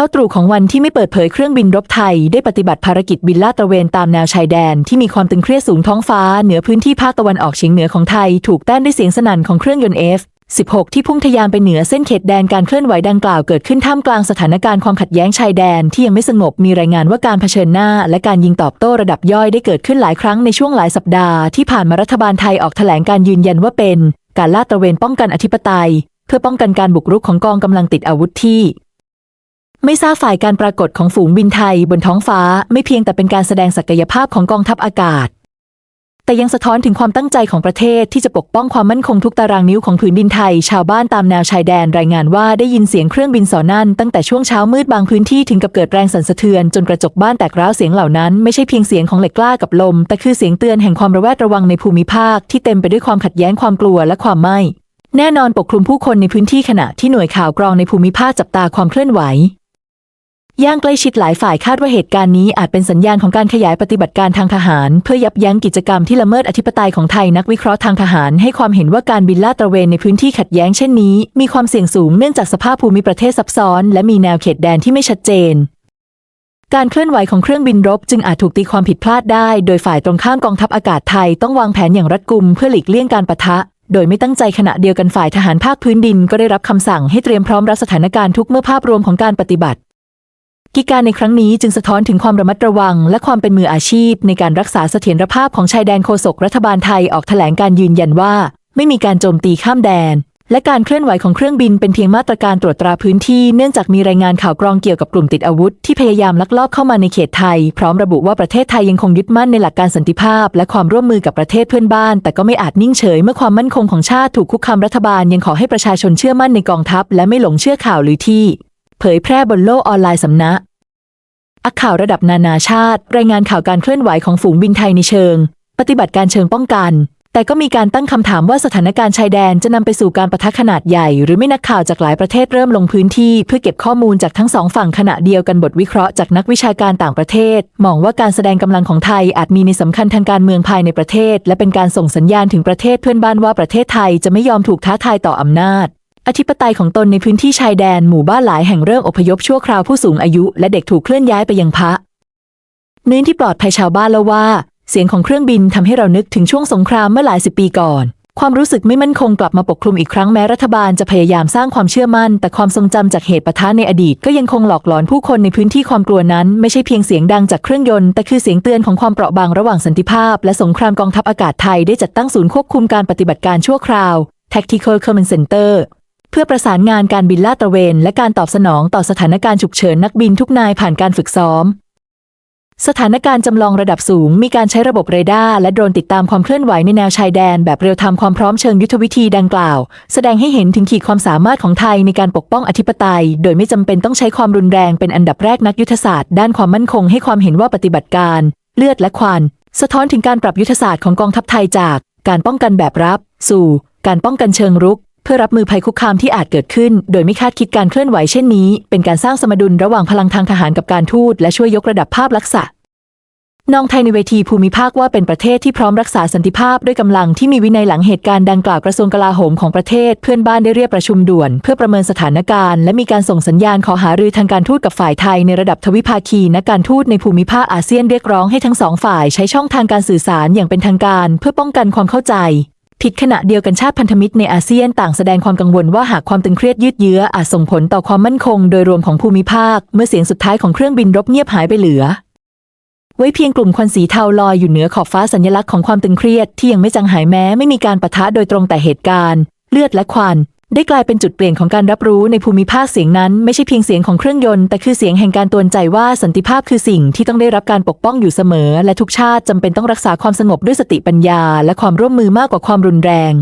ช้าตรู่ของวันที่ไม่เปิดเผยเครื่องบินรบไทย ได้ปฏิบัติภารกิจบินลาดตระเวนตามแนวชายแดนที่มีความตึงเครียดสูงท้องฟ้าเหนือพื้นที่ภาคตะวันออกเฉียงเหนือของไทย ถูกแต้นด้วยเสียงสนั่นของเครื่องยนต์ F 16 ที่พุ่งทะยานไปเหนือเส้นเขตแดนการเคลื่อนไหวดังกล่าวเกิดขึ้นท่ามกลางสถานการณ์ความขัดแย้งชายแดนที่ยังไม่สงบมีรายงานว่าการเผชิญหน้า และการยิงตอบโต้ระดับย่อยได้เกิดขึ้นหลายครั้งในช่วงหลายสัปดาห์ที่ผ่านมารัฐบาลไทยออกแถลงการยืนยันว่าเป็น การลาดตระเวนป้องกันอธิปไตย เพื่อป้องกันการบุกรุกของกองกำลังติดอาวุธที่ ไม่ทราบฝ่ายการปรากฏของฝูงบินไทยบนท้องฟ้าไม่เพียงแต่เป็นการแสดงศักยภาพของกองทัพอากาศ แต่ยังสะท้อนถึงความตั้งใจของประเทศที่จะปกป้องความมั่นคงทุกตารางนิ้วของผืนดินไทย ชาวบ้านตามแนวชายแดนรายงานว่าได้ยินเสียงเครื่องบินสอนั่นตั้งแต่ช่วงเช้ามืดบางพื้นที่ถึงกับเกิดแรงสั่นสะเทือนจนกระจกบ้านแตกร้าวเสียงเหล่านั้นไม่ใช่เพียงเสียงของเหล็กกล้ากับลม แต่คือเสียงเตือนแห่งความระแวดระวังในภูมิภาคที่เต็มไปด้วยความขัดแย้งความกลัวและความไม่แน่นอนปกคลุมผู้คนในพื้นที่ขณะที่หน่วยข่าวกรองในภูมิภาคจับตาความเคลื่อนไหว ย่างใกล้ชิดหลายฝ่ายคาดว่าเหตุการณ์นี้อาจเป็นสัญญาณของการขยายปฏิบัติการทางทหาร เพื่อยับยั้งกิจกรรมที่ละเมิดอธิปไตยของไทยนักวิเคราะห์ทางทหาร ให้ความเห็นว่าการบินลาดตระเวนในพื้นที่ขัดแย้งเช่นนี้ มีความเสี่ยงสูงเนื่องจากสภาพภูมิประเทศซับซ้อน และมีแนวเขตแดนที่ไม่ชัดเจน การเคลื่อนไหวของเครื่องบินรบ จึงอาจถูกตีความผิดพลาดได้ โดยฝ่ายตรงข้ามกองทัพอากาศไทยต้องวางแผนอย่างรัดกุมเพื่อหลีกเลี่ยงการปะทะโดยไม่ตั้งใจขณะเดียวกันฝ่ายทหารภาคพื้นดินก็ได้รับคำสั่งให้เตรียมพร้อมรับสถานการณ์ทุกเมื่อภาพรวมของการปฏิบัติ กิจการในครั้งนี้จึงสะท้อนถึงความระมัดระวัง และความเป็นมืออาชีพ ในการรักษาเสถียรภาพของชายแดนโฆษกรัฐบาลไทยออกแถลงการยืนยันว่า ไม่มีการโจมตีข้ามแดน และการเคลื่อนไหวของเครื่องบินเป็นเพียงมาตรการตรวจตราพื้นที่เนื่องจากมีรายงานข่าวกรองเกี่ยวกับกลุ่มติดอาวุธ ที่พยายามลักลอบเข้ามาในเขตไทย พร้อมระบุว่าประเทศไทยยังคงยึดมั่นในหลักการสันติภาพ และความร่วมมือกับประเทศเพื่อนบ้าน แต่ก็ไม่อาจนิ่งเฉยเมื่อความมั่นคงของชาติถูกคุกคามรัฐบาลยังขอให้ประชาชนเชื่อมั่นในกองทัพ และไม่หลงเชื่อข่าวหรือที่ เผยแพร่บนโลกออนไลน์สำนักอักข่าวระดับนานาชาติ รายงานข่าวการเคลื่อนไหวของฝูงบินไทยในเชิง ปฏิบัติการเชิงป้องกัน แต่ก็มีการตั้งคำถามว่าสถานการณ์ชายแดนจะนำไปสู่การประทะขนาดใหญ่ หรือไม่นักข่าวจากหลายประเทศเริ่มลงพื้นที่ เพื่อเก็บข้อมูลจากทั้งสองฝั่งขณะเดียวกันบทวิเคราะห์จากนักวิชาการต่างประเทศ มองว่าการแสดงกำลังของไทยอาจมีในสำคัญทางการเมืองภายในประเทศ และเป็นการส่งสัญญาณถึงประเทศเพื่อนบ้านว่าประเทศไทยจะไม่ยอมถูกท้าทายต่ออำนาจ อธิปไตยของตนในพื้นที่ชายแดนหมู่บ้านหลายแห่งเริ่มอพยพชั่วคราวผู้สูงอายุและเด็กถูกเคลื่อนย้ายไปยังพระเนื้นที่ปลอดภัยชาวบ้านเล่าว่า เสียงของเครื่องบินทำให้เรานึกถึงช่วงสงครามเมื่อหลายสิบปีก่อน ความรู้สึกไม่มั่นคงกลับมาปกคลุมอีกครั้งแม้รัฐบาลจะพยายามสร้างความเชื่อมั่น แต่ความทรงจำจากเหตุปะทะในอดีต ก็ยังคงหลอกหลอนผู้คนในพื้นที่ความกลัวนั้น ไม่ใช่เพียงเสียงดังจากเครื่องยนต์แต่คือเสียงเตือนของความเปราะบางระหว่างสันติภาพ และสงครามกองทัพอากาศไทยได้จัดตั้งศูนย์ควบคุมการปฏิบัติการชั่วคราว Tactical Command Center เพื่อประสานงานการบินลาดตระเวน และการตอบสนองต่อสถานการณ์ฉุกเฉินนักบินทุกนายผ่านการฝึกซ้อม สถานการณ์จำลองระดับสูง มีการใช้ระบบเรดาร์และโดรนติดตามความเคลื่อนไหวในแนวชายแดน แบบเรียลไทม์ความพร้อมเชิงยุทธวิธีดังกล่าว แสดงให้เห็นถึงขีดความสามารถของไทยในการปกป้องอธิปไตย โดยไม่จำเป็นต้องใช้ความรุนแรงเป็นอันดับแรกนักยุทธศาสตร์ด้านความมั่นคงให้ความเห็นว่าปฏิบัติการ เลือดและควัน สะท้อนถึงการปรับยุทธศาสตร์ของกองทัพไทยจาก การป้องกันแบบรับ สู่ การป้องกันเชิงรุก เพื่อรับมือภัยคุกคามที่อาจเกิดขึ้น โดยไม่คาดคิดการเคลื่อนไหวเช่นนี้ เป็นการสร้างสมดุลระหว่างพลังทางทหารกับการทูตและช่วยยกระดับภาพลักษณะน้องไทยในเวทีภูมิภาคว่าเป็นประเทศที่พร้อมรักษาสันติภาพด้วยกำลังที่มีวินัยหลังเหตุการณ์ดังกล่าวกระทรวงกลาโหมของประเทศเพื่อนบ้านได้เรียกประชุมด่วน เพื่อประเมินสถานการณ์ และมีการส่งสัญญาณขอหารือทางการทูตกับฝ่ายไทยในระดับทวิภาคีนักการทูตในภูมิภาคอาเซียนเรียกร้องให้ทั้งสองฝ่ายใช้ช่องทางการสื่อสารอย่างเป็นทางการ เพื่อป้องกันความเข้าใจ ผิดขณะเดียวกันชาติพันธมิตรในอาเซียนต่างแสดงความกังวลว่าหากความตึงเครียดยืดเยื้ออาจส่งผลต่อความมั่นคงโดยรวมของภูมิภาค เมื่อเสียงสุดท้ายของเครื่องบินรบเงียบหายไปเหลือ ไว้เพียงกลุ่มควันสีเทาลอยอยู่เหนือขอบฟ้าสัญลักษณ์ของความตึงเครียดที่ยังไม่จางหายแม้ไม่มีการปะทะโดยตรงแต่เหตุการณ์ เลือดและควัน ได้กลายเป็นจุดเปลี่ยนของการรับรู้ในภูมิภาคเสียงนั้นไม่ใช่เพียงเสียงของเครื่องยนต์แต่คือเสียงแห่งการตวนใจว่าสันติภาพคือสิ่งที่ต้องได้รับการปกป้องอยู่เสมอ และทุกชาติจำเป็นต้องรักษาความสงบด้วยสติปัญญา และความร่วมมือมากกว่าความรุนแรง